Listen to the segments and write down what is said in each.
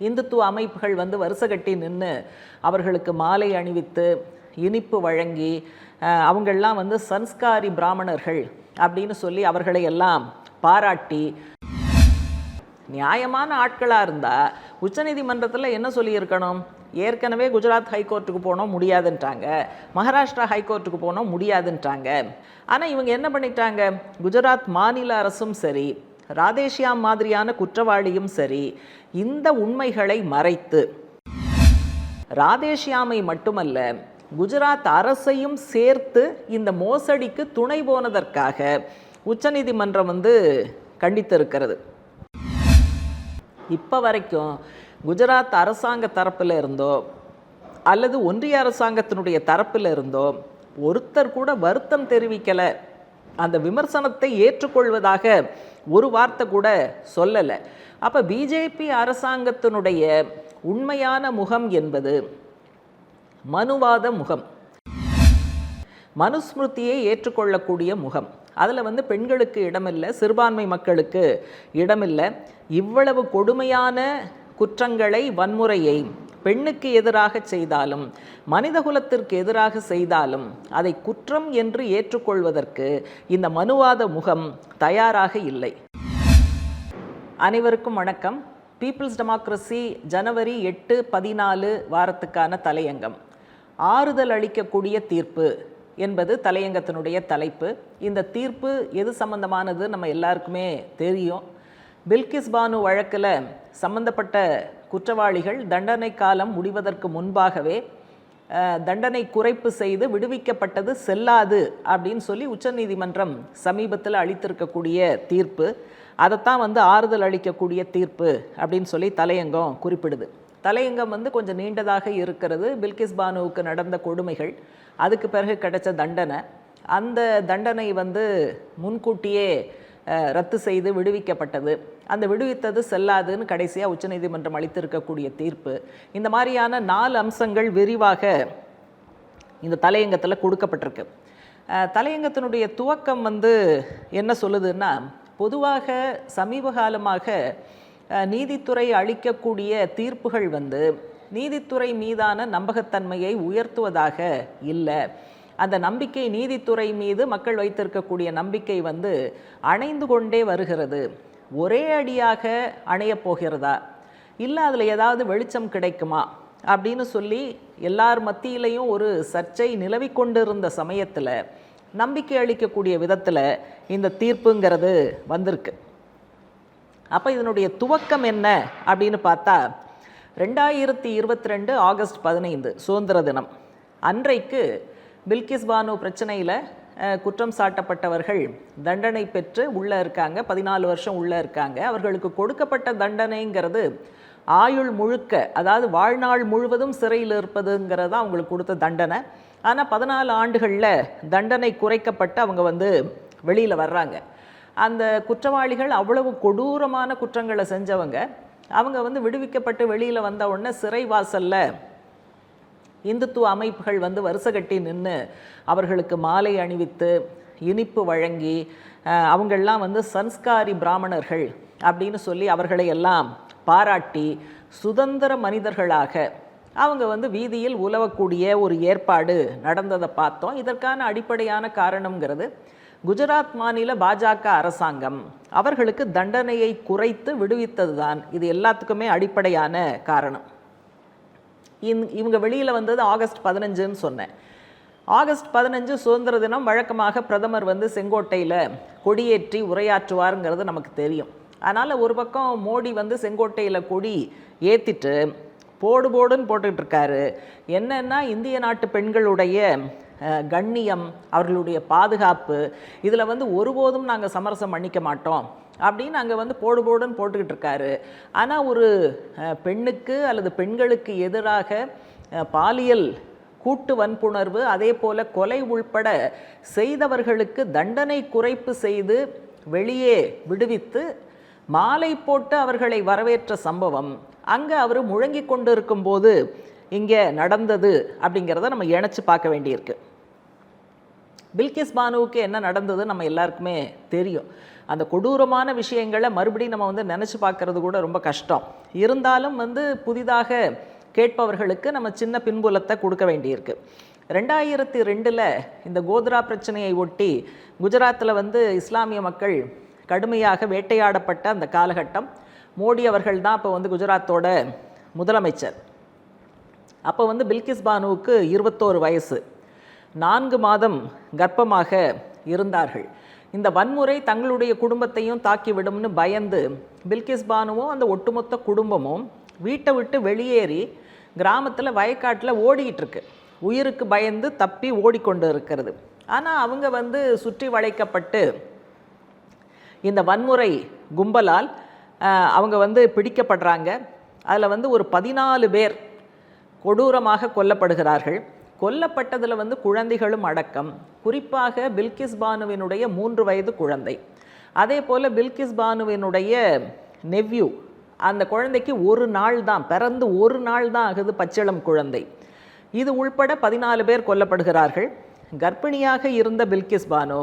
இந்துத்துவ அமைப்புகள் வந்து வருஷகட்டி நின்று அவர்களுக்கு மாலை அணிவித்து இனிப்பு வழங்கி அவங்கெல்லாம் வந்து சன்ஸ்காரி பிராமணர்கள் அப்படின்னு சொல்லி அவர்களை எல்லாம் பாராட்டி நியாயமான ஆட்களாக இருந்தால் உச்சநீதிமன்றத்தில் என்ன சொல்லியிருக்கணும்? ஏற்கனவே குஜராத் ஹைகோர்ட்டுக்கு போனோம் முடியாதுன்ட்டாங்க மகாராஷ்டிரா ஹைகோர்ட்டுக்கு போனோம் முடியாதுன்ட்டாங்க ஆனால் இவங்க என்ன பண்ணிட்டாங்க? குஜராத் மாநில அரசும் சரி ராதேஷியாம் மாதிரியான குற்றவாளியும் சரி இந்த உண்மைகளை மறைத்து. ராதேஷியாமை மட்டுமல்ல குஜராத் அரசையும் சேர்த்து இந்த மோசடிக்கு துணை போனதற்காக உச்சநீதிமன்றம் வந்து கண்டித்திருக்கிறது. இப்போ வரைக்கும் குஜராத் அரசாங்க தரப்பில் இருந்தோ அல்லது ஒன்றிய அரசாங்கத்தினுடைய தரப்பில் இருந்தோ ஒருத்தர் கூட வருத்தம் தெரிவிக்கலை. அந்த விமர்சனத்தை ஏற்றுக்கொள்வதாக ஒரு வார்த்தை கூட சொல்லலை. அப்போ பிஜேபி அரசாங்கத்தினுடைய உண்மையான முகம் என்பது மனுவாத முகம். மனுஸ்மிருதியை ஏற்றுக்கொள்ளக்கூடிய முகம். அதில் வந்து பெண்களுக்கு இடமில்லை சிறுபான்மை மக்களுக்கு இடமில்லை. இவ்வளவு கொடுமையான குற்றங்களை வன்முறையை பெண்ணுக்கு எதிராக செய்தாலும் மனிதகுலத்திற்கு எதிராக செய்தாலும் அதை குற்றம் என்று ஏற்றுக்கொள்வதற்கு இந்த மனுவாத முகம் தயாராக இல்லை. அனைவருக்கும் வணக்கம். பீப்புள்ஸ் டெமோக்ரஸி ஜனவரி எட்டு பதினாலு வாரத்துக்கான தலையங்கம். ஆறுதல் அளிக்கக்கூடிய தீர்ப்பு என்பது தலையங்கத்தினுடைய தலைப்பு. இந்த தீர்ப்பு எது சம்பந்தமானது நம்ம எல்லாருக்குமே தெரியும். பில்கிஸ் பானு வழக்கில் சம்பந்தப்பட்ட குற்றவாளிகள் தண்டனை காலம் முடிவதற்கு முன்பாகவே தண்டனை குறைப்பு செய்து விடுவிக்கப்பட்டது செல்லாது அப்படின்னு சொல்லி உச்சநீதிமன்றம் சமீபத்தில் அளித்திருக்கக்கூடிய தீர்ப்பு. அதைத்தான் வந்து ஆறுதல் அளிக்கக்கூடிய தீர்ப்பு அப்படின்னு சொல்லி தலையங்கம் குறிப்பிடுது. தலையங்கம் வந்து கொஞ்சம் நீண்டதாக இருக்கிறது. பில்கிஸ் பானுவுக்கு நடந்த கொடுமைகள் அதுக்கு பிறகு கிடைச்ச தண்டனை. அந்த தண்டனை வந்து முன்கூட்டியே ரத்து செய்து விடுவிக்கப்பட்டது. அந்த விடுவித்தது செல்லாதுன்னு கடைசியாக உச்சநீதிமன்றம் அளித்திருக்கக்கூடிய தீர்ப்பு. இந்த மாதிரியான நாலு அம்சங்கள் விரிவாக இந்த தலையங்கத்தில் கொடுக்கப்பட்டிருக்கு. தலையங்கத்தினுடைய துவக்கம் வந்து என்ன சொல்லுதுன்னா பொதுவாக சமீப காலமாக நீதித்துறை அளிக்கக்கூடிய தீர்ப்புகள் வந்து நீதித்துறை மீதான நம்பகத்தன்மையை உயர்த்துவதாக இல்லை. அந்த நம்பிக்கை நீதித்துறை மீது மக்கள் வைத்திருக்கக்கூடிய நம்பிக்கை வந்து அணைந்து கொண்டே வருகிறது. ஒரே அடியாக அணையப் போகிறதா? இல்லை அதில் ஏதாவது வெளிச்சம் கிடைக்குமா? அப்படின்னு சொல்லி எல்லார் மத்தியிலையும் ஒரு சர்ச்சை நிலவி கொண்டிருந்த சமயத்தில் நம்பிக்கை அளிக்கக்கூடிய விதத்தில் இந்த தீர்ப்புங்கிறது வந்திருக்கு. அப்போ இதனுடைய துவக்கம் என்ன அப்படின்னு பார்த்தா ரெண்டாயிரத்தி இருபத்தி ரெண்டு ஆகஸ்ட் பதினைந்து சுதந்திர தினம். அன்றைக்கு பில்கிஸ் பானு பிரச்சனையில் குற்றம் சாட்டப்பட்டவர்கள் தண்டனை பெற்று உள்ளே இருக்காங்க. பதினாலு வருஷம் உள்ளே இருக்காங்க. அவர்களுக்கு கொடுக்கப்பட்ட தண்டனைங்கிறது ஆயுள் முழுக்க அதாவது வாழ்நாள் முழுவதும் சிறையில் இருப்பதுங்கிறது தான் அவங்களுக்கு கொடுத்த தண்டனை. ஆனால் பதினாலு ஆண்டுகளில் தண்டனை குறைக்கப்பட்டு அவங்க வந்து வெளியில் வர்றாங்க. அந்த குற்றவாளிகள் அவ்வளவு கொடூரமான குற்றங்களை செஞ்சவங்க. அவங்க வந்து விடுவிக்கப்பட்டு வெளியில் வந்த உடனே சிறை இந்துத்துவ அமைப்புகள் வந்து வருஷகட்டி நின்று அவர்களுக்கு மாலை அணிவித்து இனிப்பு வழங்கி அவங்கள்லாம் அவங்கெல்லாம் வந்து சன்ஸ்காரி பிராமணர்கள் அப்படின்னு சொல்லி அவர்களை எல்லாம் பாராட்டி சுதந்திர மனிதர்களாக அவங்க வந்து வீதியில் உலவக்கூடிய ஒரு ஏற்பாடு நடந்ததை பார்த்தோம். இதற்கான அடிப்படையான காரணங்கிறது குஜராத் மாநில பாஜக அரசாங்கம் அவர்களுக்கு தண்டனையை குறைத்து விடுவித்தது தான் இது எல்லாத்துக்குமே அடிப்படையான காரணம். இவங்க வெளியில் வந்தது ஆகஸ்ட் பதினஞ்சுன்னு சொன்னேன். ஆகஸ்ட் பதினஞ்சு சுதந்திர தினம் வழக்கமாக பிரதமர் வந்து செங்கோட்டையில் கொடியேற்றி உரையாற்றுவாருங்கிறது நமக்கு தெரியும். அதனால் ஒரு பக்கம் மோடி வந்து செங்கோட்டையில் கொடி ஏற்றிட்டு போடு போடுன்னு போட்டுக்கிட்டு என்னென்னா இந்திய நாட்டு பெண்களுடைய கண்ணியம் அவர்களுடைய பாதுகாப்பு இதில் வந்து ஒருபோதும் நாங்கள் சமரசம் பண்ணிக்க மாட்டோம். அப்படின்னு அங்கே வந்து போடு போடுன்னு போட்டுக்கிட்டு இருக்காரு. ஆனால் ஒரு பெண்ணுக்கு அல்லது பெண்களுக்கு எதிராக பாலியல் கூட்டு வன்புணர்வு அதே போல் கொலை உள்பட செய்தவர்களுக்கு தண்டனை குறைப்பு செய்து வெளியே விடுவித்து மாலை போட்டு அவர்களை வரவேற்ற சம்பவம். அங்கே அவர் முழங்கி கொண்டு இருக்கும்போது இங்கே நடந்தது அப்படிங்கிறத நம்ம இணைச்சி பார்க்க வேண்டியிருக்கு. பில்கிஸ் பானுவுக்கு என்ன நடந்தது நம்ம எல்லாருக்குமே தெரியும். அந்த கொடூரமான விஷயங்களை மறுபடியும் நம்ம வந்து நினச்சி பார்க்கறது கூட ரொம்ப கஷ்டம். இருந்தாலும் வந்து புதிதாக கேட்பவர்களுக்கு நம்ம சின்ன பின்புலத்தை கொடுக்க வேண்டியிருக்கு. ரெண்டாயிரத்தி ரெண்டில் இந்த கோத்ரா பிரச்சனையை ஒட்டி குஜராத்தில் வந்து இஸ்லாமிய மக்கள் கடுமையாக வேட்டையாடப்பட்ட அந்த காலகட்டம். மோடி அவர்கள் தான் அப்போ வந்து குஜராத்தோட முதலமைச்சர். அப்போ வந்து பில்கிஸ் பானுவுக்கு இருபத்தோரு வயசு. நான்கு மாதம் கர்ப்பமாக இருந்தார்கள். இந்த வன்முறை தங்களுடைய குடும்பத்தையும் தாக்கிவிடும்னு பயந்து பில்கிஸ் பானுவும் அந்த ஒட்டுமொத்த குடும்பமும் வீட்டை விட்டு வெளியேறி கிராமத்தில் வயக்காட்டில் ஓடிக்கிட்டு இருக்கு உயிருக்கு பயந்து தப்பி ஓடிக்கொண்டு இருக்கிறது. ஆனால் அவங்க வந்து சுற்றி வளைக்கப்பட்டு இந்த வன்முறை கும்பலால் அவங்க வந்து பிடிக்கப்படுறாங்க. அதில் வந்து ஒரு பதினாலு பேர் கொடூரமாக கொல்லப்படுகிறார்கள். கொல்லப்பட்டதில் வந்து குழந்தைகளும் அடக்கம். குறிப்பாக பில்கிஸ் பானுவினுடைய மூன்று வயது குழந்தை. அதே போல் பில்கிஸ் பானுவினுடைய நெவ்யூ அந்த குழந்தைக்கு ஒரு நாள் தான் பிறந்து ஒரு நாள் தான் ஆகுது பச்சிளம் குழந்தை. இது உள்பட பதினாலு பேர் கொல்லப்படுகிறார்கள். கர்ப்பிணியாக இருந்த பில்கிஸ் பானு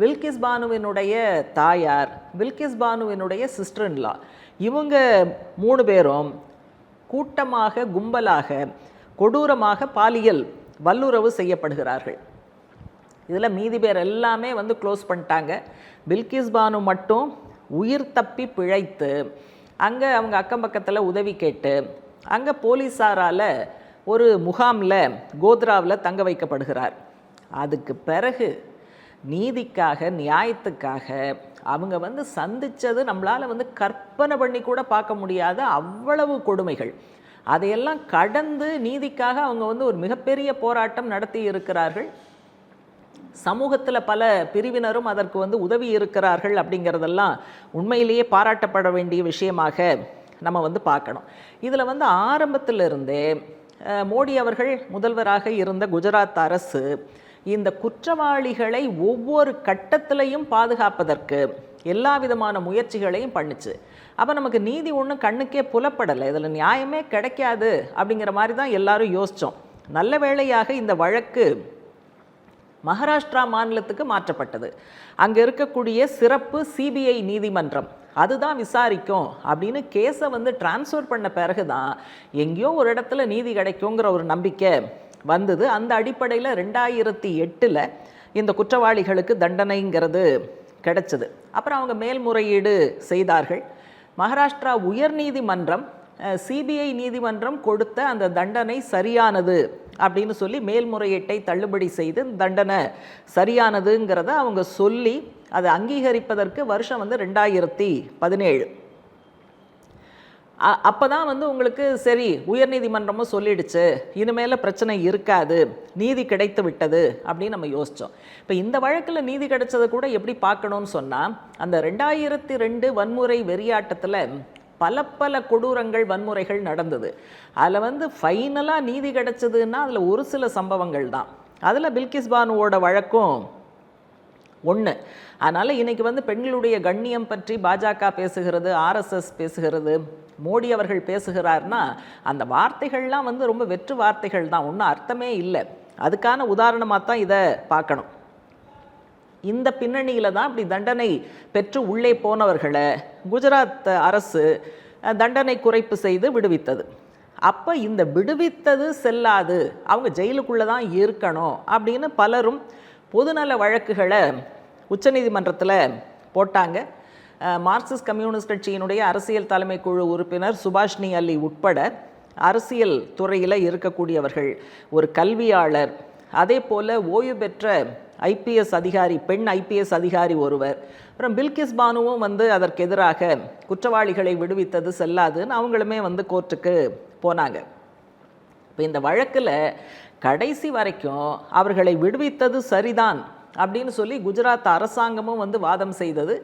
வில்கிஸ் பானுவினுடைய தாயார் வில்கிஸ் பானுவினுடைய சிஸ்டர்ன்லா இவங்க மூணு பேரும் கூட்டமாக கும்பலாக கொடூரமாக பாலியல் வல்லுறவு செய்யப்படுகிறார்கள். இதில் மீதி பேர் எல்லாமே வந்து க்ளோஸ் பண்ணிட்டாங்க. பில்கிஸ் பானு மட்டும் உயிர் தப்பி பிழைத்து அங்கே அவங்க அக்கம் பக்கத்தில் உதவி கேட்டு அங்கே போலீஸாரால் ஒரு முகாமில் கோத்ராவில் தங்க வைக்கப்படுகிறார். அதுக்கு பிறகு நீதிக்காக நியாயத்துக்காக அவங்க வந்து சந்தித்தது நம்மளால் வந்து கற்பனை பண்ணி கூட பார்க்க முடியாத அவ்வளவு கொடுமைகள். அதையெல்லாம் கடந்து நீதிக்காக அவங்க வந்து ஒரு மிகப்பெரிய போராட்டம் நடத்தி இருக்கிறார்கள். சமூகத்தில் பல பிரிவினரும் அதற்கு வந்து உதவி இருக்கிறார்கள் அப்படிங்கிறதெல்லாம் உண்மையிலேயே பாராட்டப்பட வேண்டிய விஷயமாக நம்ம வந்து பார்க்கணும். இதில் வந்து ஆரம்பத்திலிருந்தே மோடி அவர்கள் முதல்வராக இருந்த குஜராத் அரசு இந்த குற்றவாளிகளை ஒவ்வொரு கட்டத்திலையும் பாதுகாப்பதற்கு எல்லா விதமான முயற்சிகளையும் பண்ணுச்சு. அப்போ நமக்கு நீதி ஒன்றும் கண்ணுக்கே புலப்படலை. இதில் நியாயமே கிடைக்காது அப்படிங்கிற மாதிரி தான் எல்லாரும் யோசித்தோம் நல்ல வேளையாக இந்த வழக்கு மகாராஷ்டிரா மாநிலத்துக்கு மாற்றப்பட்டது. அங்கே இருக்கக்கூடிய சிறப்பு சிபிஐ நீதிமன்றம் அதுதான் விசாரிக்கும் அப்படின்னு கேஸை வந்து டிரான்ஸ்ஃபர் பண்ண பிறகு தான் எங்கேயோ ஒரு இடத்துல நீதி கிடைக்குங்கிற ஒரு நம்பிக்கை வந்தது. அந்த அடிப்படையில் ரெண்டாயிரத்தி எட்டில் இந்த குற்றவாளிகளுக்கு தண்டனைங்கிறது கிடைச்சது. அப்புறம் அவங்க மேல்முறையீடு செய்தார்கள். மகாராஷ்டிரா உயர்நீதிமன்றம் சிபிஐ நீதிமன்றம் கொடுத்த அந்த தண்டனை சரியானது அப்படின்னு சொல்லி மேல்முறையீட்டை தள்ளுபடி செய்து தண்டனை சரியானதுங்கிறத அவங்க சொல்லி அதை அங்கீகரிப்பதற்கு வருஷம் வந்து ரெண்டாயிரத்தி பதினேழு. அப்போ தான் வந்து உங்களுக்கு சரி உயர்நீதிமன்றமும் சொல்லிடுச்சு இனிமேல் பிரச்சனை இருக்காது நீதி கிடைத்து விட்டது அப்படின்னு நம்ம யோசித்தோம் இப்போ இந்த வழக்கில் நீதி கிடைச்சதை கூட எப்படி பார்க்கணும்னு சொன்னால் அந்த ரெண்டாயிரத்தி ரெண்டு வன்முறை வெறியாட்டத்தில் பல பல கொடூரங்கள் வன்முறைகள் நடந்தது. அதில் வந்து ஃபைனலாக நீதி கிடைச்சதுன்னா அதில் ஒரு சில சம்பவங்கள் தான் அதில் பில்கிஸ் பானுவோட வழக்கும் ஒன்று அதனால் இன்னைக்கு வந்து பெண்களுடைய கண்ணியம் பற்றி பாஜக பேசுகிறது ஆர்எஸ்எஸ் பேசுகிறது மோடி அவர்கள் பேசுகிறார்னா அந்த வார்த்தைகள்லாம் வந்து ரொம்ப வெற்று வார்த்தைகள் தான். ஒன்றும் அர்த்தமே இல்லை. அதுக்கான உதாரணமாக தான் இதை பார்க்கணும். இந்த பின்னணியில் தான் இப்படி தண்டனை பெற்று உள்ளே போனவர்களை குஜராத் அரசு தண்டனை குறைப்பு செய்து விடுவித்தது. அப்போ இந்த விடுவித்தது செல்லாது. அவங்க ஜெயிலுக்குள்ளே தான் இருக்கணும் அப்படின்னு பலரும் பொதுநல வழக்குகளை உச்சநீதிமன்றத்தில் போட்டாங்க. மார்க்சிஸ்ட் கம்யூனிஸ்ட் கட்சியினுடைய அரசியல் தலைமை குழு உறுப்பினர் சுபாஷ்னி அலி உட்பட அரசியல் துறையில் இருக்கக்கூடியவர்கள். ஒரு கல்வியாளர் அதே போல் ஓய்வு பெற்ற ஐபிஎஸ் அதிகாரி பெண் ஐபிஎஸ் அதிகாரி ஒருவர். அப்புறம் பில்கிஸ் பானுவும் வந்து அதற்கு எதிராக குற்றவாளிகளை விடுவித்தது செல்லாதுன்னு அவங்களுமே வந்து கோர்ட்டுக்கு போனாங்க. இப்போ இந்த வழக்கில் கடைசி வரைக்கும் அவர்களை விடுவித்தது சரிதான் அப்படின்னு சொல்லி குஜராத் அரசாங்கமும் வந்து வாதம் செய்தது.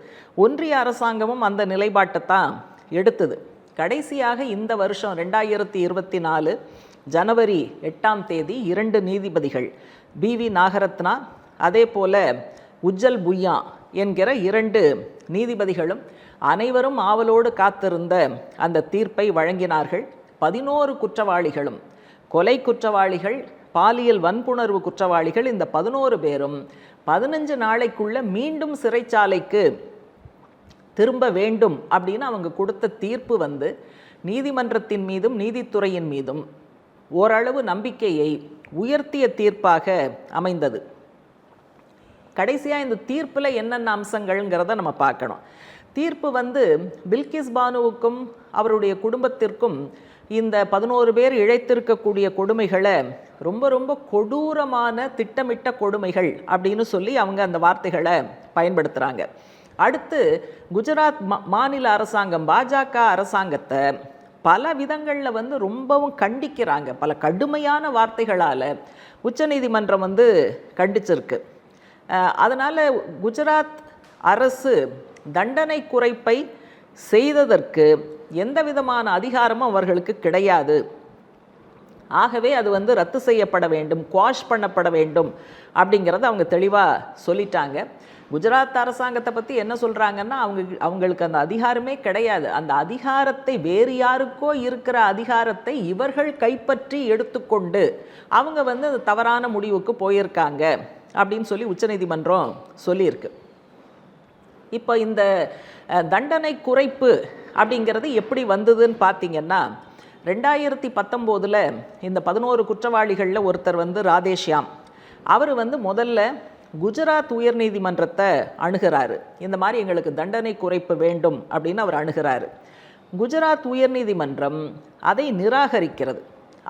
ஒன்றிய அரசாங்கமும் அந்த நிலைப்பாட்டை தான் எடுத்தது. கடைசியாக இந்த வருஷம் ரெண்டாயிரத்தி இருபத்தி நாலு ஜனவரி எட்டாம் தேதி இரண்டு நீதிபதிகள் பி வி நாகரத்னா அதே போல் உஜ்ஜல் புய்யா என்கிற இரண்டு நீதிபதிகளும் அனைவரும் ஆவலோடு காத்திருந்த அந்த தீர்ப்பை வழங்கினார்கள். பதினோரு குற்றவாளிகளும் கொலை குற்றவாளிகள் பாலியல் வன்புணர்வு குற்றவாளிகள் இந்த பதினோரு பேரும் பதினஞ்சு நாளைக்குள்ள மீண்டும் சிறைச்சாலைக்கு திரும்ப வேண்டும் அப்படின்னு அவங்க கொடுத்த தீர்ப்பு வந்து நீதிமன்றத்தின் மீதும் நீதித்துறையின் மீதும் ஓரளவு நம்பிக்கையை உயர்த்திய தீர்ப்பாக அமைந்தது. கடைசியாக இந்த தீர்ப்பில் என்னென்ன அம்சங்கள்ங்கிறத நம்ம பார்க்கணும். தீர்ப்பு வந்து பில்கிஸ் பானுவுக்கும் அவருடைய குடும்பத்திற்கும் இந்த பதினோரு பேர் இழைத்திருக்கக்கூடிய கொடுமைகளை ரொம்ப ரொம்ப கொடூரமான திட்டமிட்ட கொடுமைகள் அப்படின்னு சொல்லி அவங்க அந்த வார்த்தைகளை பயன்படுத்துகிறாங்க அடுத்து குஜராத் மா மாநில அரசாங்கம் பாஜக அரசாங்கத்தை பல விதங்களில் வந்து ரொம்பவும் கண்டிக்கிறாங்க. பல கடுமையான வார்த்தைகளால் உச்சநீதிமன்றம் வந்து கண்டிச்சிருக்கு. அதனால் குஜராத் அரசு தண்டனை குறைப்பை செய்ததற்கு எந்த விதமான அதிகாரமும் அவர்களுக்கு கிடையாது. ஆகவே அது வந்து ரத்து செய்யப்பட வேண்டும் குவாஷ் பண்ணப்பட வேண்டும் அப்படிங்கிறத அவங்க தெளிவாக சொல்லிட்டாங்க. குஜராத் அரசாங்கத்தை பற்றி என்ன சொல்கிறாங்கன்னா அவங்க அவங்களுக்கு அந்த அதிகாரமே கிடையாது. அந்த அதிகாரத்தை வேறு யாருக்கோ இருக்கிற அதிகாரத்தை இவர்கள் கைப்பற்றி எடுத்துக்கொண்டு அவங்க வந்து அந்த தவறான முடிவுக்கு போயிருக்காங்க அப்படின்னு சொல்லி உச்சநீதிமன்றம் சொல்லியிருக்கு. இப்போ இந்த தண்டனை குறைப்பு அப்படிங்கிறது எப்படி வந்ததுன்னு பார்த்தீங்கன்னா ரெண்டாயிரத்தி பத்தொம்போதில் இந்த பதினோரு குற்றவாளிகளில் ஒருத்தர் வந்து ராதேஷ்யாம். அவர் வந்து முதல்ல குஜராத் உயர்நீதிமன்றத்தை அணுகிறாரு. இந்த மாதிரி எங்களுக்கு தண்டனை குறைப்பு வேண்டும் அப்படின்னு அவர் அணுகிறாரு. குஜராத் உயர்நீதிமன்றம் அதை நிராகரிக்கிறது.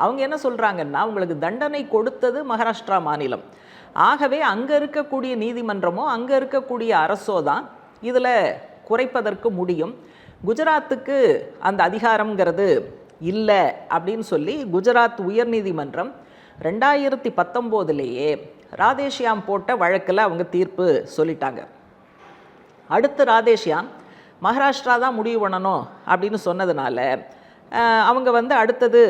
அவங்க என்ன சொல்கிறாங்கன்னா உங்களுக்கு தண்டனை கொடுத்தது மகாராஷ்டிரா மாநிலம். ஆகவே அங்கே இருக்கக்கூடிய நீதிமன்றமோ அங்கே இருக்கக்கூடிய அரசோ தான் இதில் குறைப்பதற்கு முடியும். குஜராத்துக்கு அந்த அதிகாரம்ங்கிறது இல்லை அப்படின்னு சொல்லி குஜராத் உயர்நீதிமன்றம் ரெண்டாயிரத்தி பத்தொம்போதுலேயே ராதேஷ்யாம் போட்ட வழக்கில் அவங்க தீர்ப்பு சொல்லிட்டாங்க. அடுத்து ராதேஷ்யாம் மகாராஷ்டிரா தான் முடிவு பண்ணணும் அப்படின்னு சொன்னதுனால அவங்க வந்து அடுத்தது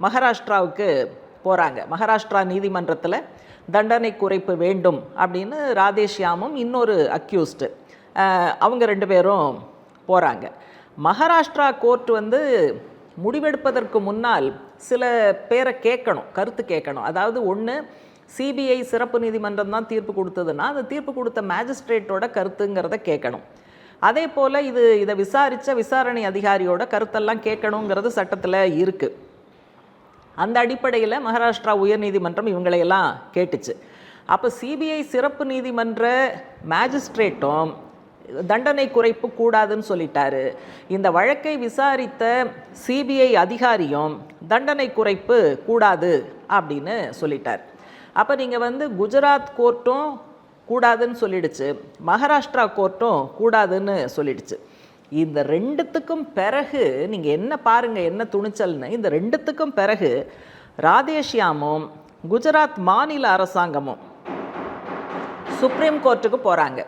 மகாராஷ்டிராவுக்கு போகிறாங்க மகாராஷ்டிரா நீதிமன்றத்தில் தண்டனை குறைப்பு வேண்டும் அப்படின்னு ராதேஷ்யாமும் இன்னொரு அக்யூஸ்டு அவங்க ரெண்டு பேரும் போகிறாங்க மகாராஷ்டிரா கோர்ட் வந்து முடிவெடுப்பதற்கு முன்னால் சில பேரை கேட்கணும் கருத்து கேட்கணும். அதாவது ஒன்று சிபிஐ சிறப்பு நீதிமன்றம் தான் தீர்ப்பு கொடுத்ததுன்னா அந்த தீர்ப்பு கொடுத்த மேஜிஸ்ட்ரேட்டோட கருத்துங்கிறத கேட்கணும். அதே போல் இது இதை விசாரித்த விசாரணை அதிகாரியோட கருத்தெல்லாம் கேட்கணுங்கிறது சட்டத்தில் இருக்குது அந்த அடிப்படையில் மகாராஷ்டிரா உயர்நீதிமன்றம் இவங்களையெல்லாம் கேட்டுச்சு. அப்போ சிபிஐ சிறப்பு நீதிமன்ற மேஜிஸ்ட்ரேட்டும் தண்டனை குறைப்பு கூடாதுன்னு சொல்லிட்டாரு. இந்த வழக்கை விசாரித்த சிபிஐ அதிகாரியும் தண்டனை குறைப்பு கூடாது அப்படின்னு சொல்லிட்டார். அப்போ நீங்கள் வந்து குஜராத் கோர்ட்டும் கூடாதுன்னு சொல்லிடுச்சு. மகாராஷ்டிரா கோர்ட்டும் கூடாதுன்னு சொல்லிடுச்சு. இந்த ரெண்டுத்துக்கும் பிறகு நீங்கள் என்ன பாருங்கள் என்ன துணிச்சல்னு? இந்த ரெண்டுத்துக்கும் பிறகு ராதேஷ்யாமும் குஜராத் மாநில அரசாங்கமும் சுப்ரீம் கோர்ட்டுக்கு போகிறாங்க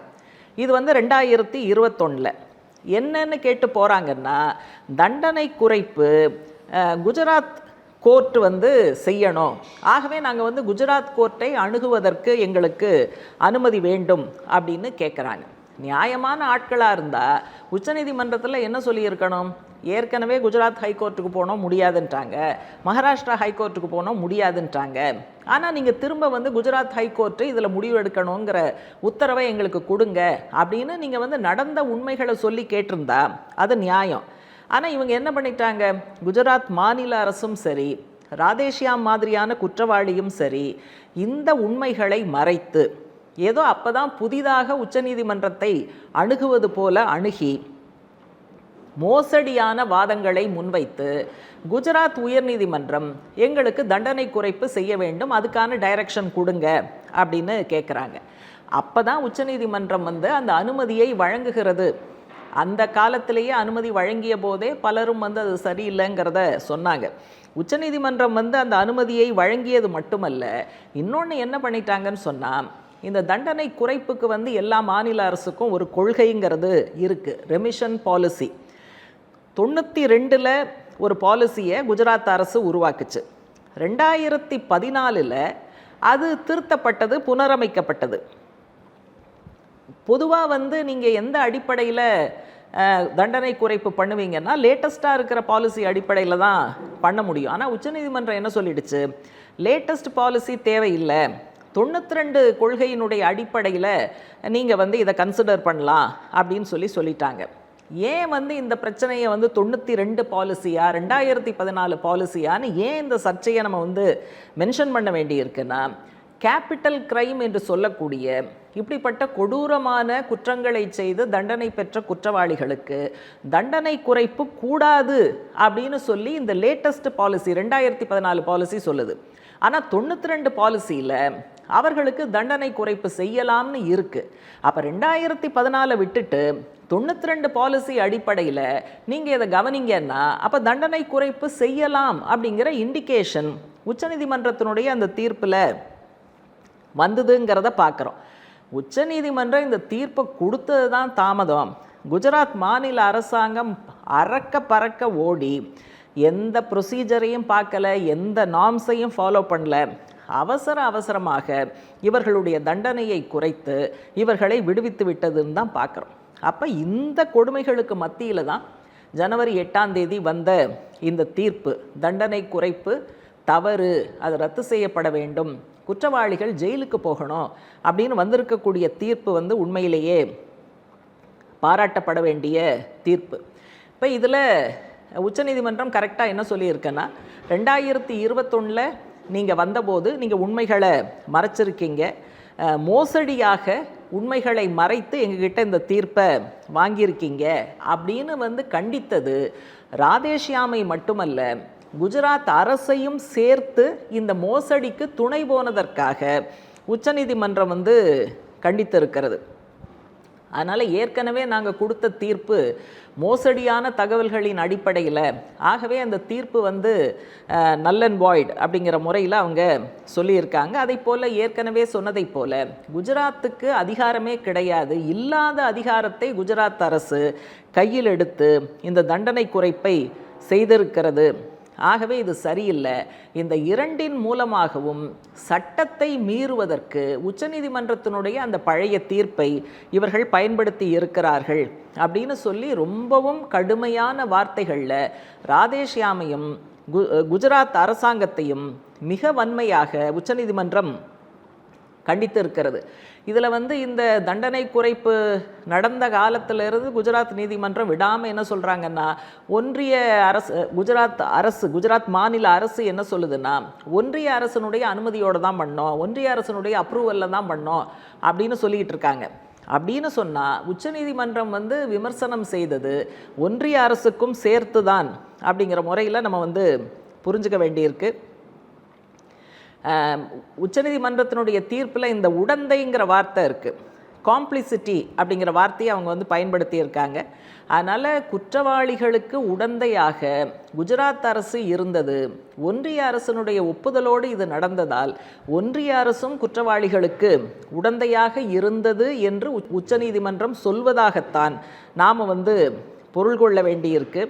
இது வந்து ரெண்டாயிரத்தி இருபத்தொன்னில். என்னன்னு கேட்டு போகிறாங்கன்னா தண்டனை குறைப்பு குஜராத் கோர்ட் வந்து செய்யணும். ஆகவே நாங்கள் வந்து குஜராத் கோர்ட்டை அணுகுவதற்கு எங்களுக்கு அனுமதி வேண்டும் அப்படின்னு கேட்குறாங்க நியாயமான ஆட்களாக இருந்தால் உச்சநீதிமன்றத்தில் என்ன சொல்லியிருக்கணும்? ஏற்கனவே குஜராத் ஹைகோர்ட்டுக்கு போனோம் முடியாதுன்ட்டாங்க மகாராஷ்டிரா ஹைகோர்ட்டுக்கு போனோம் முடியாதுன்ட்டாங்க ஆனால் நீங்கள் திரும்ப வந்து குஜராத் ஹைகோர்ட்டு இதில் முடிவு எடுக்கணுங்கிற உத்தரவை எங்களுக்கு கொடுங்க அப்படின்னு நீங்கள் வந்து நடந்த உண்மைகளை சொல்லி கேட்டிருந்தா அது நியாயம். ஆனால் இவங்க என்ன பண்ணிட்டாங்க? குஜராத் மாநில அரசும் சரி ராதேஷியா மாதிரியான குற்றவாளியும் சரி இந்த உண்மைகளை மறைத்து ஏதோ அப்போ தான் புதிதாக உச்சநீதிமன்றத்தை அணுகுவது போல அணுகி மோசடியான வாதங்களை முன்வைத்து குஜராத் உயர்நீதிமன்றம் எங்களுக்கு தண்டனை குறைப்பு செய்ய வேண்டும் அதுக்கான டைரக்ஷன் கொடுங்க அப்படின்னு கேட்குறாங்க அப்போ தான் உச்சநீதிமன்றம் வந்து அந்த அனுமதியை வழங்குகிறது. அந்த காலத்திலேயே அனுமதி வழங்கிய போதே பலரும் வந்து அது சரியில்லைங்கிறத சொன்னாங்க. உச்சநீதிமன்றம் வந்து அந்த அனுமதியை வழங்கியது மட்டுமல்ல இன்னொன்று என்ன பண்ணிட்டாங்கன்னு சொன்னால் இந்த தண்டனை குறைப்புக்கு வந்து எல்லா மாநில அரசுக்கும் ஒரு கொள்கைங்கிறது இருக்குது ரெமிஷன் பாலிசி தொண்ணூற்றி ரெண்டில் ஒரு பாலிசியை குஜராத் அரசு உருவாக்குச்சு. ரெண்டாயிரத்தி பதினாலில் அது திருத்தப்பட்டது புனரமைக்கப்பட்டது. பொதுவாக வந்து நீங்கள் எந்த அடிப்படையில் தண்டனை குறைப்பு பண்ணுவீங்கன்னா லேட்டஸ்ட்டாக இருக்கிற பாலிசி அடிப்படையில் தான் பண்ண முடியும். ஆனால் உச்சநீதிமன்றம் என்ன சொல்லிடுச்சு? லேட்டஸ்ட் பாலிசி தேவையில்லை. தொண்ணூற்றி ரெண்டு கொள்கையினுடைய அடிப்படையில் நீங்கள் வந்து இதை கன்சிடர் பண்ணலாம் அப்படின்னு சொல்லி சொல்லிட்டாங்க. ஏன் வந்து இந்த பிரச்சனையை வந்து தொண்ணூற்றி ரெண்டு பாலிசியா ரெண்டாயிரத்தி பதினாலு பாலிசியான்னு ஏன் இந்த சர்ச்சையை நம்ம வந்து மென்ஷன் பண்ண வேண்டியிருக்குன்னா கேபிட்டல் கிரைம் என்று சொல்லக்கூடிய இப்படிப்பட்ட கொடூரமான குற்றங்களை செய்து தண்டனை பெற்ற குற்றவாளிகளுக்கு தண்டனை குறைப்பு கூடாது அப்படின்னு சொல்லி இந்த லேட்டஸ்ட் பாலிசி ரெண்டாயிரத்தி பதினாலு பாலிசி சொல்லுது. ஆனால் தொண்ணூற்றி ரெண்டு பாலிசியில் அவர்களுக்கு தண்டனை குறைப்பு செய்யலாம்னு இருக்குது அப்போ ரெண்டாயிரத்தி பதினாலை விட்டுட்டு தொண்ணூற்றி ரெண்டு பாலிசி அடிப்படையில் நீங்கள் இதை கவனிங்கன்னா அப்போ தண்டனை குறைப்பு செய்யலாம் அப்படிங்கிற இண்டிகேஷன் உச்சநீதிமன்றத்தினுடைய அந்த தீர்ப்பில் வந்ததுங்கிறத பார்க்குறோம் உச்சநீதிமன்றம் இந்த தீர்ப்பை கொடுத்தது தான் தாமதம். குஜராத் மாநில அரசாங்கம் அறக்க பறக்க ஓடி எந்த ப்ரொசீஜரையும் பார்க்கல எந்த நாம்ஸையும் ஃபாலோ பண்ணல. அவசர அவசரமாக இவர்களுடைய தண்டனையை குறைத்து இவர்களை விடுவித்து விட்டதுன்னு தான் பார்க்குறோம். அப்போ இந்த கொடுமைகளுக்கு மத்தியில் தான் ஜனவரி எட்டாம் தேதி வந்த இந்த தீர்ப்பு தண்டனை குறைப்பு தவறு அது ரத்து செய்யப்பட வேண்டும் குற்றவாளிகள் ஜெயிலுக்கு போகணும் அப்படின்னு வந்திருக்கக்கூடிய தீர்ப்பு வந்து உண்மையிலேயே பாராட்டப்பட வேண்டிய தீர்ப்பு. இப்போ இதில் உச்சநீதிமன்றம் கரெக்டாக என்ன சொல்லியிருக்கேன்னா ரெண்டாயிரத்தி இருபத்தொன்னில் நீங்கள் வந்தபோது நீங்கள் உண்மைகளை மறைச்சிருக்கீங்க. மோசடியாக உண்மைகளை மறைத்து எங்ககிட்ட இந்த தீர்ப்பை வாங்கியிருக்கீங்க அப்படின்னு வந்து கண்டித்தது ராதேஷ்யாமை மட்டுமல்ல குஜராத் அரசையும் சேர்த்து இந்த மோசடிக்கு துணை போனதற்காக உச்சநீதிமன்றம் வந்து கண்டித்திருக்கிறது. அதனால் ஏற்கனவே நாங்கள் கொடுத்த தீர்ப்பு மோசடியான தகவல்களின் அடிப்படையில். ஆகவே அந்த தீர்ப்பு வந்து நல் அண்ட் வாய்ட் அப்படிங்கிற முறையில் அவங்க சொல்லியிருக்காங்க. அதை போல் ஏற்கனவே சொன்னதைப் போல் குஜராத்துக்கு அதிகாரமே கிடையாது. இல்லாத அதிகாரத்தை குஜராத் அரசு கையில் எடுத்து இந்த தண்டனை குறைப்பை செய்திருக்கிறது. ஆகவே இது சரியில்லை. இந்த இரண்டின் மூலமாகவும் சட்டத்தை மீறுவதற்கு உச்சநீதிமன்றத்தினுடைய அந்த பழைய தீர்ப்பை இவர்கள் பயன்படுத்தி இருக்கிறார்கள் அப்படின்னு சொல்லி ரொம்பவும் கடுமையான வார்த்தைகளில் ராதேஷ்யாமையும் கு குஜராத் அரசாங்கத்தையும் மிக வன்மையாக உச்சநீதிமன்றம் கண்டித்து இருக்கிறது இதில் வந்து இந்த தண்டனை குறைப்பு நடந்த காலத்திலிருந்து குஜராத் நீதிமன்றம் விடாமல் என்ன சொல்கிறாங்கன்னா ஒன்றிய அரசு குஜராத் அரசு குஜராத் மாநில அரசு என்ன சொல்லுதுன்னா ஒன்றிய அரசனுடைய அனுமதியோடு தான் பண்ணோம் ஒன்றிய அரசனுடைய அப்ரூவலில் தான் பண்ணோம் அப்படின்னு சொல்லிக்கிட்டு இருக்காங்க. அப்படின்னு சொன்னால் உச்சநீதிமன்றம் வந்து விமர்சனம் செய்தது ஒன்றிய அரசுக்கும் சேர்த்து தான் அப்படிங்கிற முறையில் நம்ம வந்து புரிஞ்சுக்க வேண்டியிருக்கு. உச்சநீதிமன்றத்தினுடைய தீர்ப்பில் இந்த உடந்தைங்கிற வார்த்தை இருக்குது காம்ப்ளிசிட்டி அப்படிங்கிற வார்த்தையை அவங்க வந்து பயன்படுத்தியிருக்காங்க. அதனால் குற்றவாளிகளுக்கு உடந்தையாக குஜராத் அரசு இருந்தது. ஒன்றிய அரசனுடைய ஒப்புதலோடு இது நடந்ததால் ஒன்றிய அரசும் குற்றவாளிகளுக்கு உடந்தையாக இருந்தது என்று உச்சநீதிமன்றம் சொல்வதாகத்தான் நாம் வந்து பொருள் கொள்ள வேண்டியிருக்கு.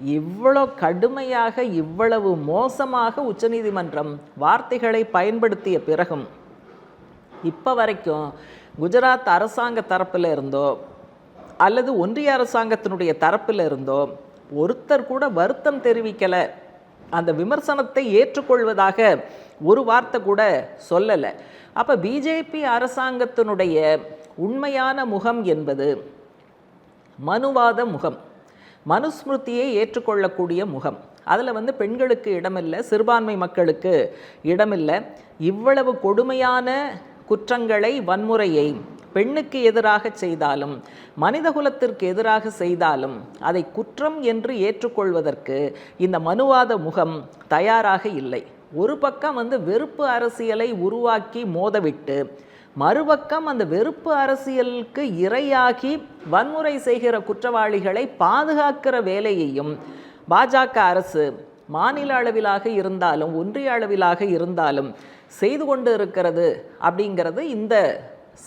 இவ்வளோ கடுமையாக இவ்வளவு மோசமாக உச்சநீதிமன்றம் வார்த்தைகளை பயன்படுத்திய பிறகும் இப்போ வரைக்கும் குஜராத் அரசாங்க தரப்பில் இருந்தோ அல்லது ஒன்றிய அரசாங்கத்தினுடைய தரப்பில் இருந்தோ ஒருத்தர் கூட வருத்தம் தெரிவிக்கலை. அந்த விமர்சனத்தை ஏற்றுக்கொள்வதாக ஒரு வார்த்தை கூட சொல்லலை. அப்போ பிஜேபி அரசாங்கத்தினுடைய உண்மையான முகம் என்பது மனுவாத முகம். மனுஸ்மிருதியை ஏற்றுக்கொள்ளக்கூடிய முகம். அதில் வந்து பெண்களுக்கு இடமில்லை சிறுபான்மை மக்களுக்கு இடமில்லை. இவ்வளவு கொடுமையான குற்றங்களை வன்முறையை பெண்ணுக்கு எதிராக செய்தாலும் மனிதகுலத்திற்கு எதிராக செய்தாலும் அதை குற்றம் என்று ஏற்றுக்கொள்வதற்கு இந்த மனுவாத முகம் தயாராக இல்லை. ஒரு பக்கம் வந்து வெறுப்பு அரசியலை உருவாக்கி மோதவிட்டு மறுபக்கம் அந்த வெறுப்பு அரசியலுக்கு இரையாகி வன்முறை செய்கிற குற்றவாளிகளை பாதுகாக்கிற வேலையையும் பாஜக அரசு மாநில அளவிலாக இருந்தாலும் ஒன்றிய அளவிலாக இருந்தாலும் செய்து கொண்டு இருக்கிறது அப்படிங்கிறது இந்த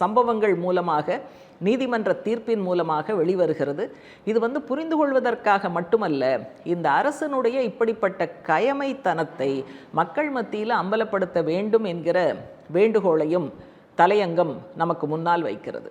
சம்பவங்கள் மூலமாக நீதிமன்ற தீர்ப்பின் மூலமாக வெளிவருகிறது. இது வந்து புரிந்து கொள்வதற்காக மட்டுமல்ல இந்த அரசனுடைய இப்படிப்பட்ட கயமைத்தனத்தை மக்கள் மத்தியில் அம்பலப்படுத்த வேண்டும் என்கிற வேண்டுகோளையும் தலையங்கம் நமக்கு முன்னால் வைக்கிறது.